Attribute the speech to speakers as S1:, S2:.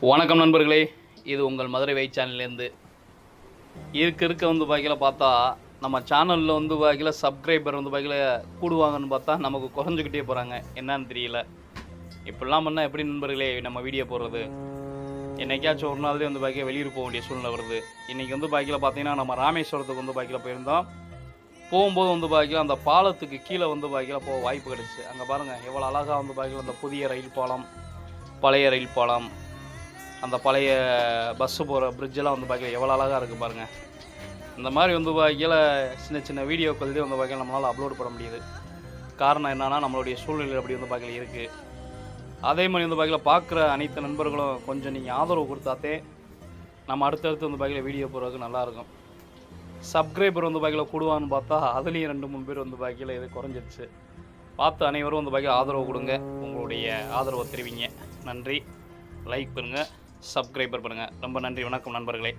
S1: வணக்கம் நண்பர்களே. இது உங்கள் மதுரை வை சேனல்லேருந்து. இருக்க இருக்க வந்து பார்க்கல பார்த்தா நம்ம சேனலில் வந்து பார்க்கல சப்ஸ்கிரைபர் வந்து பார்க்கல கூடுவாங்கன்னு பார்த்தா நமக்கு குறைஞ்சிக்கிட்டே போகிறாங்க என்னன்னு தெரியல. இப்படிலாம் பண்ணால் எப்படி நண்பர்களே நம்ம வீடியோ போடுறது? என்னைக்காச்சும் ஒரு நாள்லேயே வந்து பார்க்க வெளியூர் போக வேண்டிய சூழ்நிலை வருது. இன்றைக்கி வந்து பார்க்கல பார்த்தீங்கன்னா நம்ம ராமேஸ்வரத்துக்கு வந்து பார்க்கல போயிருந்தோம். போகும்போது வந்து பார்க்கல அந்த பாலத்துக்கு கீழே வந்து பார்க்கல போக வாய்ப்பு கிடைச்சு அங்கே பாருங்கள் எவ்வளோ அழகாக வந்து பார்க்கல அந்த புதிய ரயில் பாலம் பழைய ரயில் பாலம் அந்த பழைய பஸ்ஸு போகிற பிரிட்ஜெல்லாம் வந்து பார்க்கல எவ்வளோ அழகாக இருக்குது பாருங்கள் இந்த மாதிரி வந்து பார்க்கல சின்ன சின்ன வீடியோக்கள் தான் வந்து பார்க்கல நம்மளால் அப்லோட் பண்ண முடியுது. காரணம் என்னன்னா நம்மளுடைய சூழ்நிலை அப்படி வந்து பார்க்கல இருக்குது அதே மாதிரி வந்து பார்க்கல பார்க்குற அனைத்து நண்பர்களும் கொஞ்சம் நீங்கள் ஆதரவு கொடுத்தாத்தே நம்ம அடுத்தடுத்து வந்து பார்க்கல வீடியோ போடுறதுக்கு நல்லாயிருக்கும் சப்ஸ்கிரைபர் வந்து பார்க்கல கூடுவான்னு பார்த்தா அதுலேயும் ரெண்டு மூணு பேர் வந்து பார்க்கல இது குறைஞ்சிருச்சு. பார்த்து அனைவரும் வந்து பார்க்கல ஆதரவு கொடுங்க. உங்களுடைய ஆதரவை தெரிவிங்க. நன்றி. லைக் பண்ணுங்கள் சப்ஸ்கிரைபர் பண்ணுங்கள் ரொம்ப நன்றி வணக்கம் நண்பர்களே.